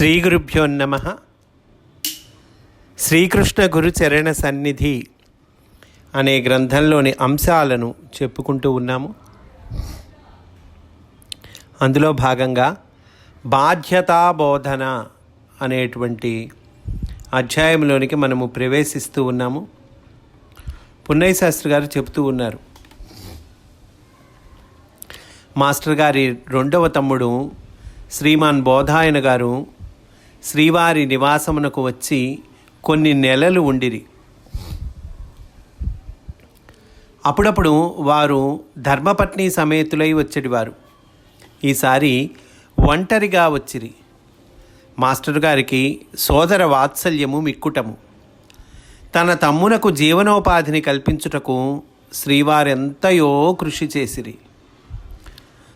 శ్రీ గురుభ్యో నమ. శ్రీకృష్ణ గురు చరణ సన్నిధి అనే గ్రంథంలోని అంశాలను చెప్పుకుంటూ ఉన్నాము. అందులో భాగంగా బాధ్యతా బోధన అనేటువంటి అధ్యాయంలోనికి మనము ప్రవేశిస్తూ ఉన్నాము. పున్నయ్య శాస్త్రి గారు చెప్తూ ఉన్నారు. మాస్టర్ గారి రెండవ తమ్ముడు శ్రీమాన్ బోధాయన గారు శ్రీవారి నివాసమునకు వచ్చి కొన్ని నెలలు ఉండిరి. అప్పుడప్పుడు వారు ధర్మపత్ని సమేతులై వచ్చేటివారు. ఈసారి ఒంటరిగా వచ్చిరి. మాస్టర్ గారికి సోదర వాత్సల్యము మిక్కుటము. తన తమ్మునకు జీవనోపాధిని కల్పించుటకు శ్రీవారెంతయో కృషి చేసిరి.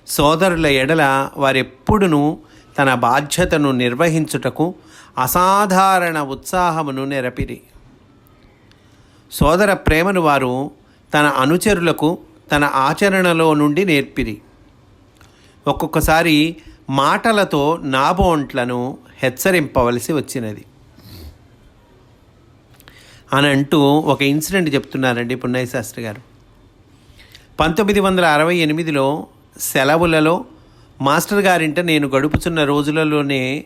సోదరుల ఎడల వారెప్పుడునూ తన బాధ్యతను నిర్వహించుటకు అసాధారణ ఉత్సాహమును నెరపిరి. సోదర ప్రేమను వారు తన అనుచరులకు తన ఆచరణలో నుండి నేర్పిరి. ఒక్కొక్కసారి మాటలతో నాబోంట్లను హెచ్చరింపవలసి వచ్చినది. అని అంటూ ఒక ఇన్సిడెంట్ చెప్తున్నారండి పున్నయ్య శాస్త్రి గారు. పంతొమ్మిది వందల అరవై ఎనిమిదిలో సెలవులలో మాస్టర్ గారింట నేను గడుపుచున్న రోజులలోనే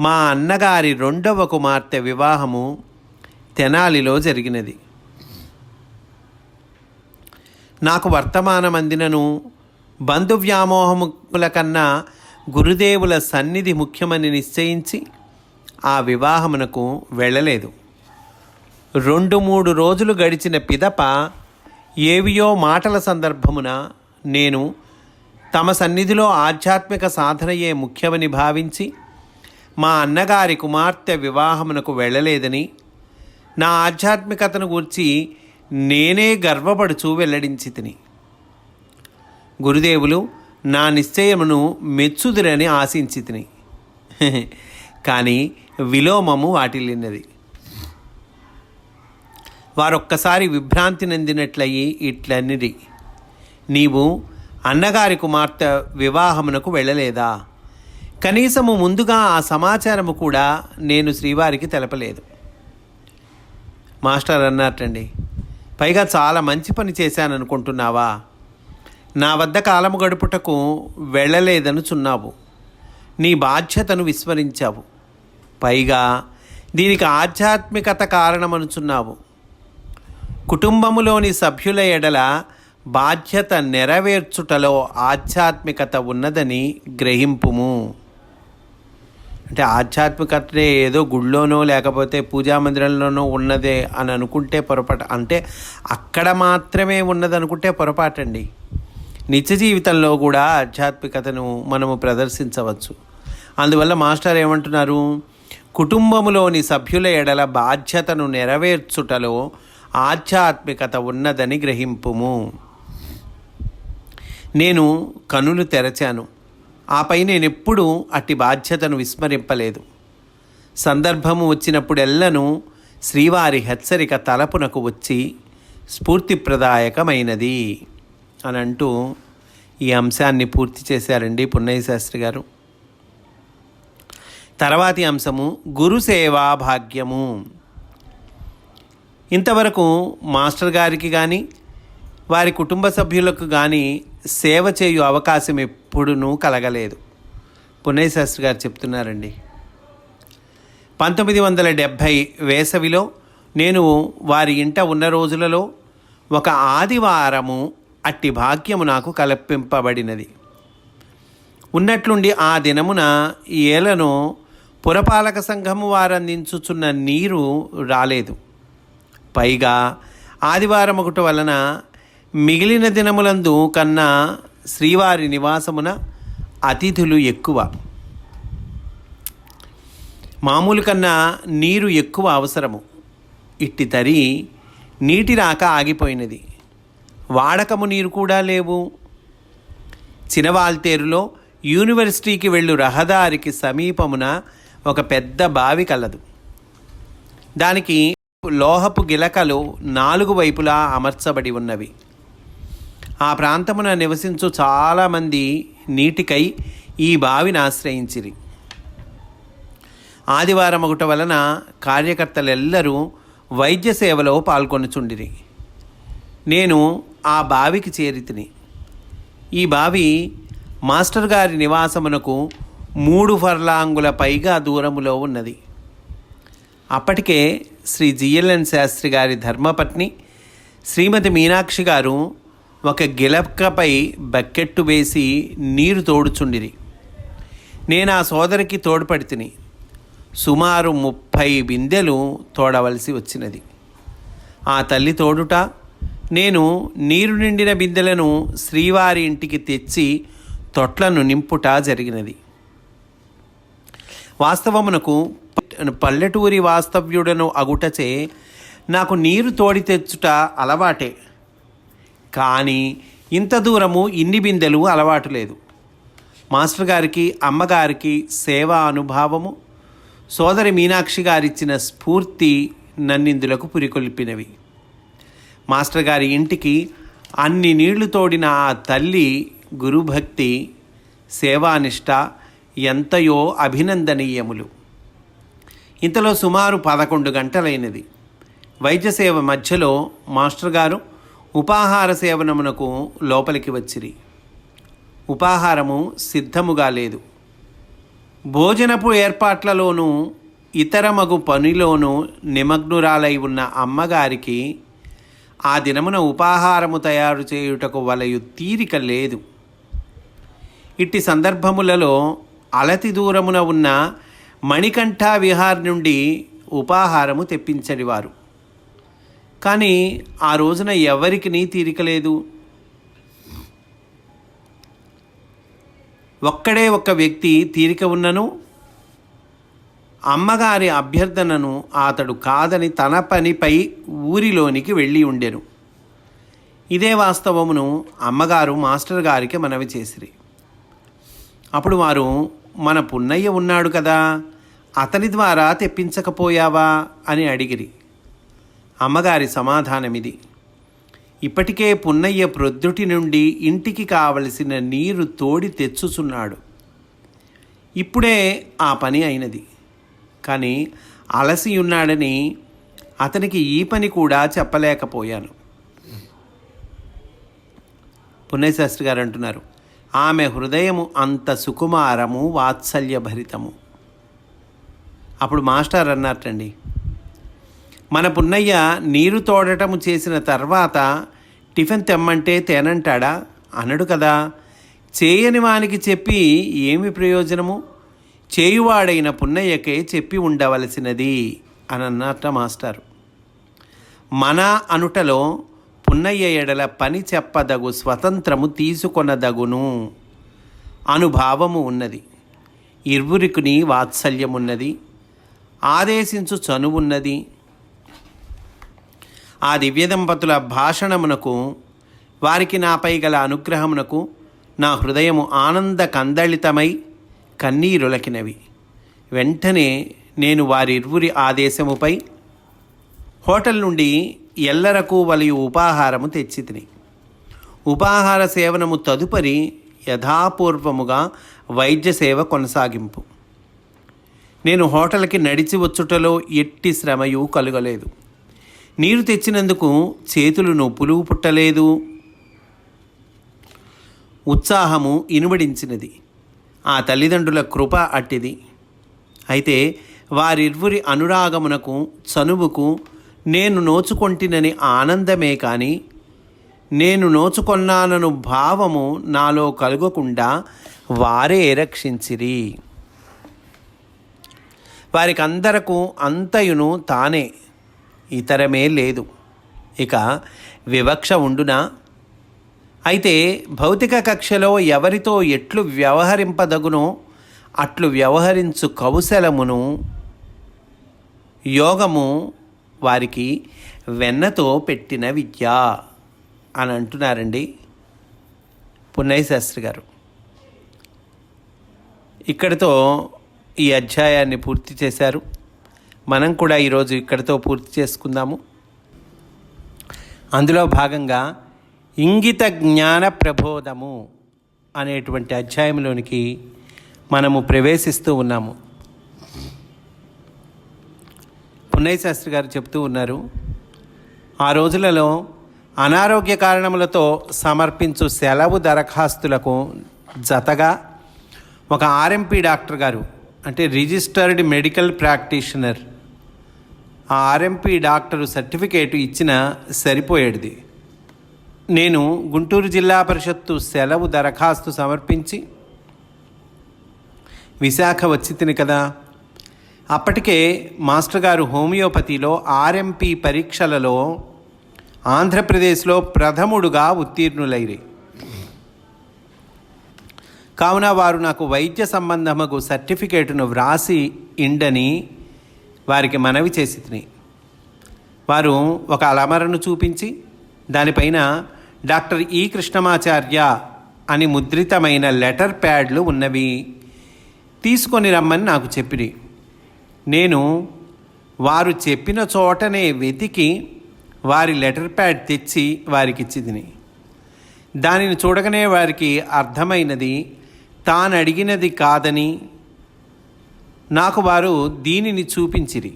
మా అన్నగారి రెండవ కుమార్తె వివాహము తెనాలిలో జరిగినది. నాకు వర్తమానం అందినను బంధువ్యామోహముల కన్నా గురుదేవుల సన్నిధి ముఖ్యమని నిశ్చయించి ఆ వివాహమునకు వెళ్ళలేదు. రెండు మూడు రోజులు గడిచిన పిదప ఏవియో మాటల సందర్భమున నేను తమ సన్నిధిలో ఆధ్యాత్మిక సాధనయే ముఖ్యమని భావించి మా అన్నగారి కుమార్తె వివాహమునకు వెళ్ళలేదని నా ఆధ్యాత్మికతను గూర్చి నేనే గర్వపడుచూ వెల్లడించి తిని గురుదేవులు నా నిశ్చయమును మెచ్చుదురని ఆశించి తిని కానీ విలోమము వాటిల్లినది. వారొక్కసారి విభ్రాంతి నందినట్లయి ఇట్లనిరి. నీవు అన్నగారి కుమార్తె వివాహమునకు వెళ్ళలేదా? కనీసము ముందుగా ఆ సమాచారము కూడా నేను శ్రీవారికి తెలపలేదు. మాస్టర్ అన్నట్టండి పైగా చాలా మంచి పని చేశాననుకుంటున్నావా? నా వద్ద కాలము గడుపుటకు వెళ్ళలేదనుచున్నావు. నీ బాధ్యతను విస్మరించావు. పైగా దీనికి ఆధ్యాత్మికత కారణమనుచున్నావు. కుటుంబములోని సభ్యుల ఎడల బాధ్యత నెరవేర్చుటలో ఆధ్యాత్మికత ఉన్నదని గ్రహింపుము. అంటే ఆధ్యాత్మికతనే ఏదో గుళ్ళోనో లేకపోతే పూజా మందిరంలోనో ఉన్నదే అని అనుకుంటే పొరపాటు. అంటే అక్కడ మాత్రమే ఉన్నది అనుకుంటే పొరపాటండి. నిత్య జీవితంలో కూడా ఆధ్యాత్మికతను మనము ప్రదర్శించవచ్చు. అందువల్ల మాస్టర్ ఏమంటున్నారు? కుటుంబములోని సభ్యుల ఎడల బాధ్యతను నెరవేర్చుటలో ఆధ్యాత్మికత ఉన్నదని గ్రహింపుము. నేను కనులు తెరచాను. ఆపై నేనెప్పుడూ అట్టి బాధ్యతను విస్మరింపలేదు. సందర్భము వచ్చినప్పుడెల్లను శ్రీవారి హెచ్చరిక తలపునకు వచ్చి స్ఫూర్తిప్రదాయకమైనది అని అంటూ ఈ అంశాన్ని పూర్తి చేశారండి పున్నయ్య శాస్త్రి గారు. తర్వాతి అంశము గురుసేవా భాగ్యము. ఇంతవరకు మాస్టర్ గారికి కానీ వారి కుటుంబ సభ్యులకు కానీ సేవ చేయు అవకాశం ఎప్పుడూ కలగలేదు. పునయ్ శాస్త్రి గారు చెప్తున్నారండి. పంతొమ్మిది వందల డెబ్భై వేసవిలో నేను వారి ఇంట ఉన్న రోజులలో ఒక ఆదివారము అట్టి భాగ్యము నాకు కల్పింపబడినది. ఉన్నట్లుండి ఆ దినమున ఏలను పురపాలక సంఘము వారందించుచున్న నీరు రాలేదు. పైగా ఆదివారం ఒకటి వలన మిగిలిన దినములందు కన్నా శ్రీవారి నివాసమున అతిథులు ఎక్కువ. మామూలు కన్నా నీరు ఎక్కువ అవసరము. ఇట్టి తరి నీటి రాక ఆగిపోయినది. వాడకము నీరు కూడా లేవు. చినవాల్తేరులో యూనివర్సిటీకి వెళ్ళు రహదారికి సమీపమున ఒక పెద్ద బావి కలదు. దానికి లోహపు గిలకలు నాలుగు వైపులా అమర్చబడి ఉన్నవి. ఆ ప్రాంతమున నివసించు చాలామంది నీటికై ఈ బావిని ఆశ్రయించిరి. ఆదివారం ఒకటి వలన కార్యకర్తలెల్లరూ వైద్య సేవలో పాల్గొనుచుండిరి. నేను ఆ బావికి చేరితిని. ఈ బావి మాస్టర్ గారి నివాసమునకు మూడు ఫర్లాంగుల పైగా దూరములో ఉన్నది. అప్పటికే శ్రీ జిఎల్ఎన్ శాస్త్రి గారి ధర్మపత్ని శ్రీమతి మీనాక్షి గారు ఒక గిలకపై బకెట్టు వేసి నీరు తోడుచుండిరి. నేను ఆ సోదరికి తోడ్పడితిని. సుమారు ముప్పై బిందెలు తోడవలసి వచ్చినది. ఆ తల్లి తోడుట నేను నీరు నిండిన బిందెలను శ్రీవారి ఇంటికి తెచ్చి తొట్లను నింపుట జరిగినది. వాస్తవమునకు పల్లెటూరి వాస్తవ్యుడను అగుటచే నాకు నీరు తోడి తెచ్చుట అలవాటే. కానీ ఇంత దూరము ఇన్ని బిందెలు అలవాటు లేదు. మాస్టర్ గారికి అమ్మగారికి సేవా అనుభావము. సోదరి మీనాక్షి గారిచ్చిన స్ఫూర్తి నన్నిందులకు పురికొల్పినవి. మాస్టర్ గారి ఇంటికి అన్ని నీళ్ళు తోడిన ఆ తల్లి గురుభక్తి సేవానిష్ట ఎంతయో అభినందనీయములు. ఇంతలో సుమారు పదకొండు గంటలైనది. వైద్య సేవ మధ్యలో మాస్టర్ గారు ఉపాహార సేవనమునకు లోపలికి వచ్చిరి. ఉపాహారము సిద్ధముగా లేదు. భోజనపు ఏర్పాట్లలోనూ ఇతర మగు పనిలోనూ నిమగ్నురాలై ఉన్న అమ్మగారికి ఆ దినమున ఉపాహారము తయారు చేయుటకు వలయు తీరిక లేదు. ఇట్టి సందర్భములలో అలతి దూరమున ఉన్న మణికంఠ విహార్ నుండి ఉపాహారము తెప్పించనివారు. కానీ ఆ రోజున ఎవరికి తీరిక లేదు? ఒక్కడే ఒక్క వ్యక్తి తీరిక ఉన్నను అమ్మగారి అభ్యర్థనను అతడు కాదని తన పనిపై ఊరిలోనికి వెళ్ళి ఉండెను. ఇదే వాస్తవమును అమ్మగారు మాస్టర్ గారికి మనవి చేసిరి. అప్పుడు వారు మన పున్నయ్య ఉన్నాడు కదా అతని ద్వారా తెప్పించకపోయావా? అని అడిగిరి. అమ్మగారి సమాధానమిది. ఇప్పటికే పున్నయ్య ప్రొద్దుటి నుండి ఇంటికి కావలసిన నీరు తోడి తెచ్చుచున్నాడు. ఇప్పుడే ఆ పని అయినది. కానీ అలసి ఉన్నాడని అతనికి ఈ పని కూడా చెప్పలేకపోయాను. పుణ్యశాస్త్రి గారు అంటున్నారు ఆమె హృదయము అంత సుకుమారము వాత్సల్యభరితము. అప్పుడు మాస్టర్ అన్నట్టండి మన పున్నయ్య నీరు తోడటము చేసిన తర్వాత టిఫిన్ తెమ్మంటే తేనంటాడా? అనడు కదా. చేయని వానికి చెప్పి ఏమి ప్రయోజనము? చేయువాడైన పున్నయ్యకే చెప్పి ఉండవలసినది అని మాస్టారు. మన అనుటలో పున్నయ్య ఎడల పని చెప్పదగు స్వతంత్రము తీసుకొనదగును అనుభావము ఉన్నది. ఇరువురికుని వాత్సల్యమున్నది. ఆదేశించు చనువున్నది. ఆ దివ్యదంపతుల భాషణమునకు వారికి నాపై గల అనుగ్రహమునకు నా హృదయము ఆనంద కందళితమై కన్నీరులకినవి. వెంటనే నేను వారిరువురి ఆదేశముపై హోటల్ నుండి ఎల్లరకు వలయు ఉపాహారము తెచ్చి తిని ఉపాహార సేవనము తదుపరి యథాపూర్వముగా వైద్య సేవ కొనసాగింపు. నేను హోటల్కి నడిచి వచ్చుటలో ఎట్టి శ్రమయు కలుగలేదు. నీరు తెచ్చినందుకు చేతులు నొప్పులు పుట్టలేదు. ఉత్సాహము ఇనుబడించినది ఆ తల్లిదండ్రుల కృప అట్టిది. అయితే వారిరువురి అనురాగమునకు చనువుకు నేను నోచుకొంటినని ఆనందమే కానీ నేను నోచుకొన్నానను భావము నాలో కలుగకుండా వారే రక్షించిరి. వారికందరకు అంతయును తానే. ఇతరమే లేదు. ఇక వివక్ష ఉండునా? అయితే భౌతిక కక్షలో ఎవరితో ఎట్లు వ్యవహరింపదగునో అట్లు వ్యవహరించు కౌశలమును యోగము వారికి వెన్నతో పెట్టిన విద్య అని అంటున్నారండి పున్నయ్య శాస్త్రి గారు. ఇక్కడితో ఈ అధ్యాయాన్ని పూర్తి చేశారు. మనం కూడా ఈరోజు ఇక్కడితో పూర్తి చేసుకుందాము. అందులో భాగంగా ఇంగిత జ్ఞాన ప్రబోధము అనేటువంటి అధ్యాయంలోనికి మనము ప్రవేశిస్తూ ఉన్నాము. పున్నయ్య శాస్త్రి గారు చెప్తూ ఉన్నారు ఆ రోజులలో అనారోగ్య కారణములతో సమర్పించు సెలవు దరఖాస్తులకు జతగా ఒక ఆర్ఎంపీ డాక్టర్ గారు అంటే రిజిస్టర్డ్ మెడికల్ ప్రాక్టీషనర్ ఆ ఆర్ఎంపీ డాక్టరు సర్టిఫికేటు ఇచ్చిన సరిపోయేది నేను గుంటూరు జిల్లా పరిషత్తు సెలవు దరఖాస్తు సమర్పించి విశాఖ వచ్చి తిని కదా. అప్పటికే మాస్టర్ గారు హోమియోపతిలో ఆర్ఎంపీ పరీక్షలలో ఆంధ్రప్రదేశ్లో ప్రథముడుగా ఉత్తీర్ణులైరి. కావున వారు నాకు వైద్య సంబంధముకు సర్టిఫికేటును వ్రాసి ఇండని వారికి మనవి చేసి తిని. వారు ఒక అలమరను చూపించి దానిపైన డాక్టర్ ఈ కృష్ణమాచార్య అని ముద్రితమైన లెటర్ ప్యాడ్లు ఉన్నవి తీసుకొని రమ్మని నాకు చెప్పిరి. నేను వారు చెప్పిన చోటనే వెతికి వారి లెటర్ ప్యాడ్ తెచ్చి వారికి ఇచ్చిదిని దానిని చూడగానే వారికి అర్థమైనది తాను అడిగినది కాదని నాకు వారు దీనిని చూపించిరి.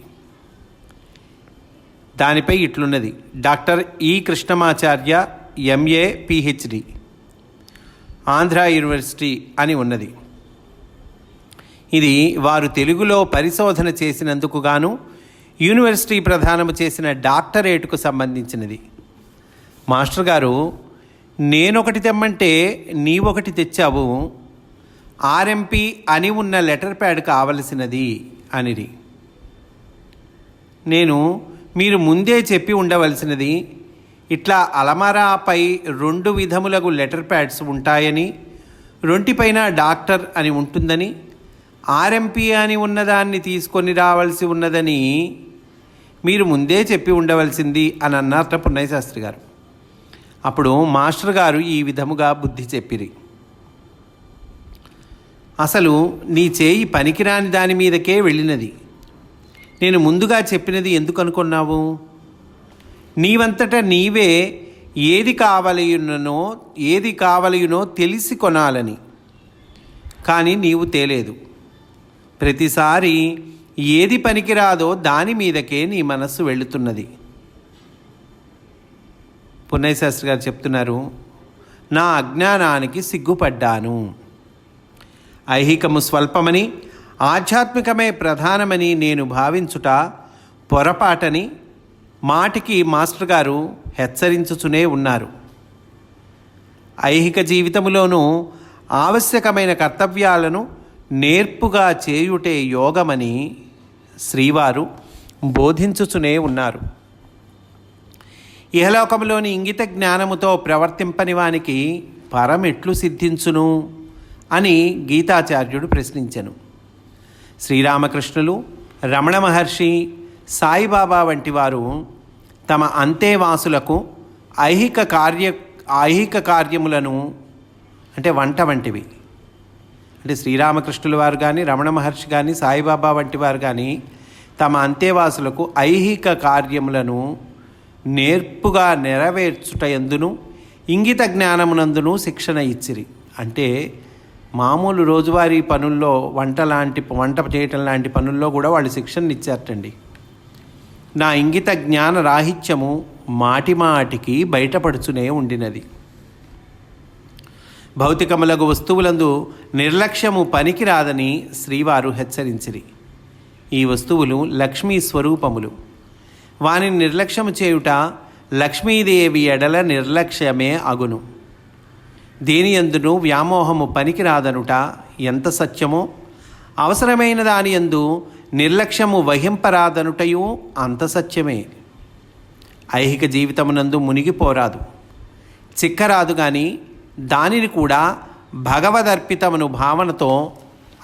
దానిపై ఇట్లున్నది. డాక్టర్ ఈ Krishnamacharya MA PhD. Andhra university అని ఉన్నది. ఇది వారు తెలుగులో పరిశోధన చేసినందుకు గాను యూనివర్సిటీ ప్రధానము చేసిన డాక్టరేటుకు సంబంధించినది. మాస్టర్ గారు నేనొకటి తెమ్మంటే నీవొకటి తెచ్చావు ఆర్ఎంపీ అని ఉన్న లెటర్ ప్యాడ్ కావలసినది అనిది నేను మీరు ముందే చెప్పి ఉండవలసినది ఇట్లా అలమారాపై రెండు విధములకు లెటర్ ప్యాడ్స్ ఉంటాయని రొంటిపైన డాక్టర్ అని ఉంటుందని ఆర్ఎంపీ అని ఉన్నదాన్ని తీసుకొని రావాల్సి ఉన్నదని మీరు ముందే చెప్పి ఉండవలసింది అని అన్నారట పున్నయ్య శాస్త్రి గారు. అప్పుడు మాస్టర్ గారు ఈ విధముగా బుద్ధి చెప్పిరి. అసలు నీ చేయి పనికిరాని దాని మీదకే వెళ్ళినది. నేను ముందుగా చెప్పినది ఎందుకు అనుకున్నావు? నీవంతట నీవే ఏది కావలయునో ఏది కావలయునో తెలిసి కొనాలని. కానీ నీవు తేలేదు. ప్రతిసారి ఏది పనికిరాదో దాని మీదకే నీ మనస్సు వెళుతున్నది. పున్నయ్య శాస్త్రి గారు చెప్తున్నారు నా అజ్ఞానానికి సిగ్గుపడ్డాను. ఐహికము స్వల్పమని ఆధ్యాత్మికమే ప్రధానమని నేను భావించుట పొరపాటని మాటికి మాస్టర్ గారు హెచ్చరించుచునే ఉన్నారు. ఐహిక జీవితములోనూ ఆవశ్యకమైన కర్తవ్యాలను నేర్పుగా చేయుటే యోగమని శ్రీవారు బోధించుచునే ఉన్నారు. ఇహలోకంలోని ఇంగిత జ్ఞానముతో ప్రవర్తింపని వానికి పరమెట్లు సిద్ధించును. అని గీతాచార్యుడు ప్రశ్నించెను. శ్రీరామకృష్ణులు రమణ మహర్షి సాయిబాబా వంటి వారు తమ అంతేవాసులకు ఐహిక కార్య ఐహిక కార్యములను అంటే వంట వంటివి. అంటే శ్రీరామకృష్ణుల వారు కానీ రమణ మహర్షి కానీ సాయిబాబా వంటి వారు కానీ తమ అంతేవాసులకు ఐహిక కార్యములను నేర్పుగా నెరవేర్చుట ఎందును ఇంగిత జ్ఞానమునందును శిక్షణ ఇచ్చిరి. అంటే మామూలు రోజువారీ పనుల్లో వంట లాంటి వంట చేయటం లాంటి పనుల్లో కూడా వాళ్ళు శిక్షణ ఇచ్చారటండి. నా ఇంగిత జ్ఞాన రాహిత్యము మాటి మాటికి బయటపడుచునే ఉండినది. భౌతికములకు వస్తువులందు నిర్లక్ష్యము పనికిరాదని శ్రీవారు హెచ్చరించిరి. ఈ వస్తువులు లక్ష్మీ స్వరూపములు. వాని నిర్లక్ష్యము చేయుట లక్ష్మీదేవి ఎడల నిర్లక్ష్యమే అగును. దేని ఎందును వ్యామోహము పనికిరాదనుట ఎంత సత్యమో అవసరమైన దాని ఎందు నిర్లక్ష్యము వహింపరాదనుటయు అంత సత్యమే. ఐహిక జీవితమునందు మునిగిపోరాదు. చిక్కరాదు కానీ దానిని కూడా భగవదర్పితమును భావనతో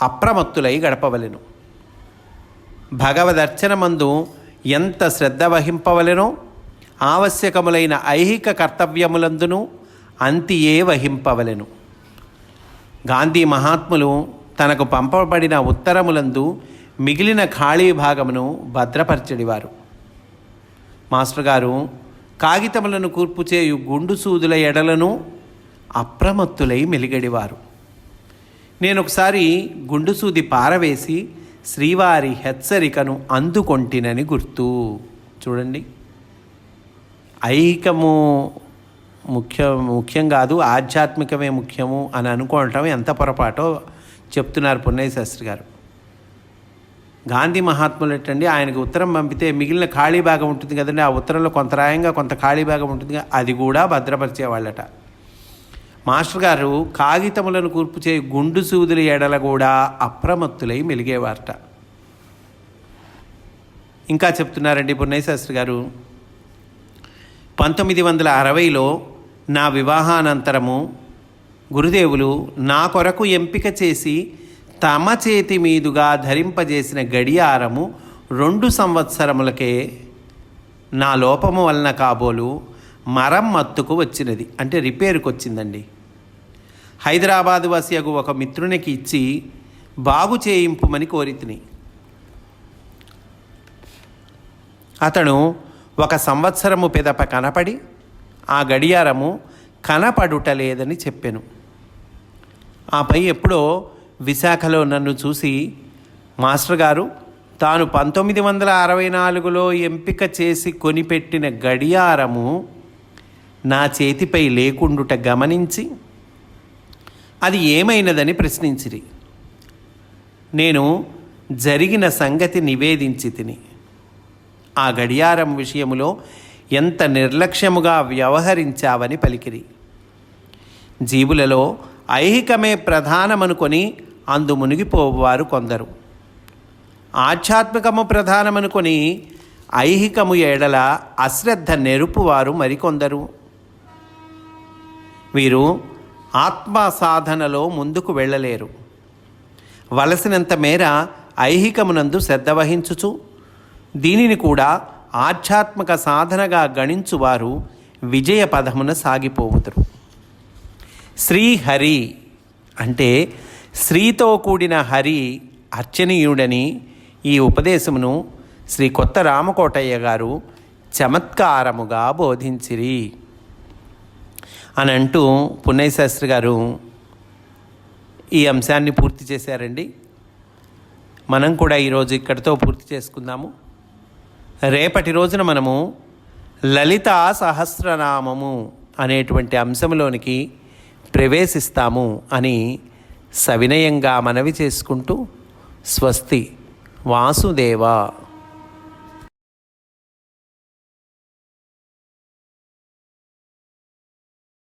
అప్రమత్తులై గడపవలెను. భగవదర్చనమందు ఎంత శ్రద్ధ వహింపవలెనో ఆవశ్యకములైన ఐహిక కర్తవ్యములందును అంతియే వహింపవలెను. గాంధీ మహాత్ములు తనకు పంపబడిన ఉత్తరములందు మిగిలిన ఖాళీ భాగమును భద్రపరచడివారు. మాస్టర్ గారు కాగితములను కూర్పు చేయు గుండు సూదుల ఎడలను అప్రమత్తులై మెలిగడివారు. నేను ఒకసారి గుండు సూది పారవేసి శ్రీవారి హెచ్చరికను అందుకొంటినని గుర్తు. చూడండి. ఐకము ముఖ్య ముఖ్యం కాదు ఆధ్యాత్మికమే ముఖ్యము అని అనుకోవటం ఎంత పొరపాటో చెప్తున్నారు పున్నయ్య శాస్త్రి గారు. గాంధీ మహాత్ములు ఏంటండి ఆయనకు ఉత్తరం పంపితే మిగిలిన ఖాళీ భాగం ఉంటుంది కదండి ఆ ఉత్తరంలో కొంత రాయంగా కొంత ఖాళీ భాగం ఉంటుంది అది కూడా భద్రపరిచేవాళ్ళట. మాస్టర్ గారు కాగితములను కూర్పు చేయి గుండు సూదుల ఎడల కూడా అప్రమత్తులై మెలిగేవారట. ఇంకా చెప్తున్నారండి పున్నయ్య శాస్త్రి గారు పంతొమ్మిది వందల అరవైలో నా వివాహానంతరము గురుదేవులు నా కొరకు ఎంపిక చేసి తమ చేతి మీదుగా ధరింపజేసిన గడియారము రెండు సంవత్సరములకే నా లోపము వలన కాబోలు మరమ్మత్తుకు వచ్చినది. అంటే రిపేరుకు వచ్చిందండి. హైదరాబాద్ వసియగు ఒక మిత్రునికి ఇచ్చి బాగు చేయింపుమని కోరితిని. అతను ఒక సంవత్సరము పెదప కనపడి ఆ గడియారము కనపడుటలేదని చెప్పాను. ఆపై ఎప్పుడో విశాఖలో నన్ను చూసి మాస్టర్ గారు తాను పంతొమ్మిది వందల అరవై నాలుగులో ఎంపిక చేసి కొనిపెట్టిన గడియారము నా చేతిపై లేకుండుట గమనించి అది ఏమైనదని ప్రశ్నించిరి. నేను జరిగిన సంగతి నివేదించి తిని ఆ గడియారం విషయంలో ఎంత నిర్లక్ష్యముగా వ్యవహరించావని పలికిరి. జీవులలో ఐహికమే ప్రధానమనుకొని అందు మునిగిపోవారు కొందరు. ఆధ్యాత్మికము ప్రధానమనుకొని ఐహికము ఎడల అశ్రద్ధ నెరుపువారు మరికొందరు. వీరు ఆత్మ సాధనలో ముందుకు వెళ్ళలేరు. వలసినంత మేర ఐహికమునందు శ్రద్ధ వహించుచు దీనిని కూడా ఆధ్యాత్మిక సాధనగా గణించువారు విజయ పదమున సాగిపోవుదురు. శ్రీహరి అంటే శ్రీతో కూడిన హరి అర్చనీయుడని ఈ ఉపదేశమును శ్రీ కొత్త రామకోటయ్య గారు చమత్కారముగా బోధించిరి. అని అంటూ పున్నయ్య గారు ఈ అంశాన్ని పూర్తి చేశారండి. మనం కూడా ఈరోజు ఇక్కడితో పూర్తి చేసుకుందాము. రేపటి రోజున మనము లలిత సహస్రనామము అనేటువంటి అంశంలోనికి ప్రవేశిస్తాము అని సవినయంగా మనవి చేసుకుంటూ స్వస్తి వాసుదేవ.